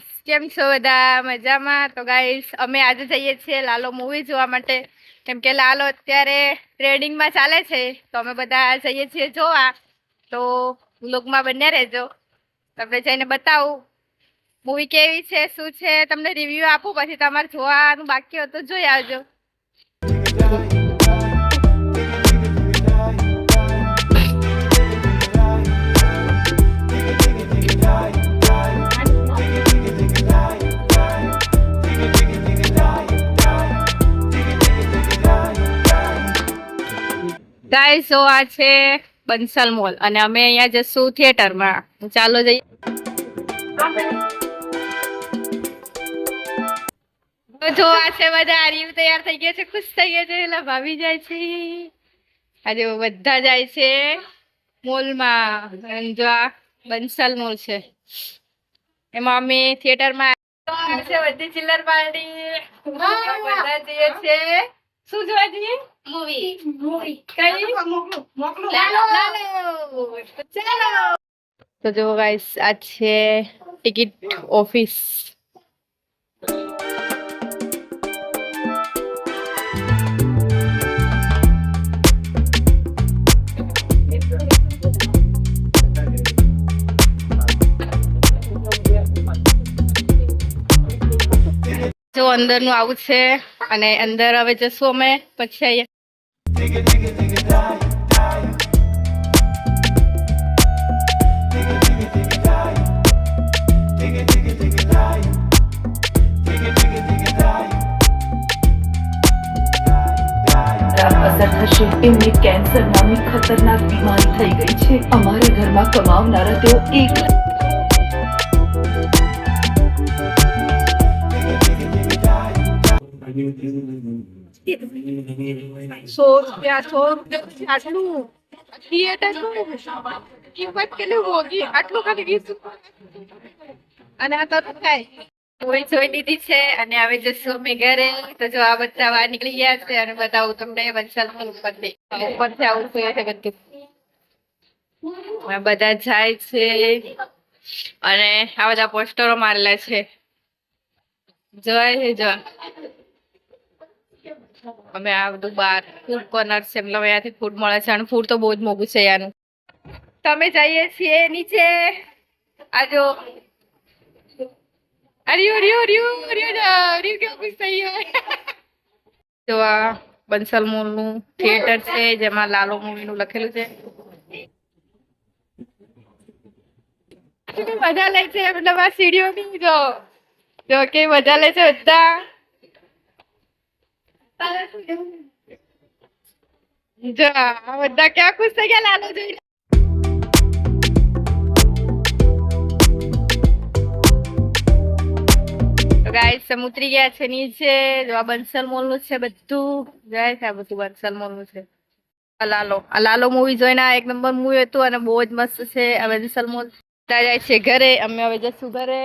Guys કેમ છો બધા? મજામાં? તો ગાઈસ અમે આજે જઈએ છીએ લાલો મૂવી જોવા માટે. કેમ કે લાલો અત્યારે ટ્રેડિંગમાં ચાલે છે. તો અમે બધા જઈએ છીએ જોવા. તો લોકમાં બંને રહેજો. તમને જઈને બતાવું. મૂવી કેવી છે? શું છે? તમને રિવ્યૂ આપું. પછી તમારે જોવાનું બાકી હોય તો જોઈ આવજો. ગાઈસ તો આ છે બંસલ મોલ અને અમે અહીંયા જશું થિયેટરમાં. ચાલો જઈએ જો આ છે બધા આર્યુ તૈયાર થઈ ગયા છે ખુશ થઈ ગયા છે એટલે ભાવી જાય છે. આજે બધા જાય છે મોલમાં. જો આ બંસલ મોલ છે. એમાં અમે થિયેટરમાં બધી ચિલ્લર પાર્ટી. બધા જઈએ છે શું જોવા જઈએ? મૂવી મૂવી કઈ મોકલું મોકલું ચાલો તો જો ગાઈસ આ છે ટિકિટ ઓફિસ જો અંદરનું આવું છે અને અંદર હવે જશું અમે, પછી ખરાબ અસર થશે કેન્સર નામની ખતરનાક બીમારી થઈ ગઈ છે. અમારા ઘરમાં કમાવનારા તેઓ એક અને આ તો થાય. જોઈ દીધી છે? અને ઘરે. તો જો આ બધા બહાર નીકળી ગયા છે અને બતાવું તમને વંશાલ ઉપરથી ઉપરથી આવું છે બધું બધા જાય છે. અને આ બધા પોસ્ટરો મારેલા છે. જોવાય છે જો અમે આ બધું બહાર ફૂડ કોર્નર છે. મતલબ અહીંયાથી ફૂડ મળે છે અને ફૂડ તો બહુ જ મોંઘું છે યાનું. તમે જઈએ છીએ નીચે. આ જો. અરિયો અરિયો અરિયો અરિયો અરિયો કેવું ખુશ થઈ ગયો? તો આ બંસલ મોલનું થિયેટર છે, જેમાં લાલો મૂવીનું લખેલું છે. મજા લે છે? મતલબ આ સીડીઓની જો. જો કે મજા લે છે બધા. જો બધા ક્યાં ખુશ થઈ ગયા? લાલો જોઈ ગાઈસ અમે ગયા છે નીચે. જો આ બંસલ મોલનું છે બધું. જાય છે આ બધું બંસલ મોલનું છે અલાલો અલાલો મૂવી જોઈને એક નંબર મૂવી હતું અને બહુ જ મસ્ત છે. આ બંસલ મોલ જાય છે ઘરે. અમે હવે જશું ઘરે.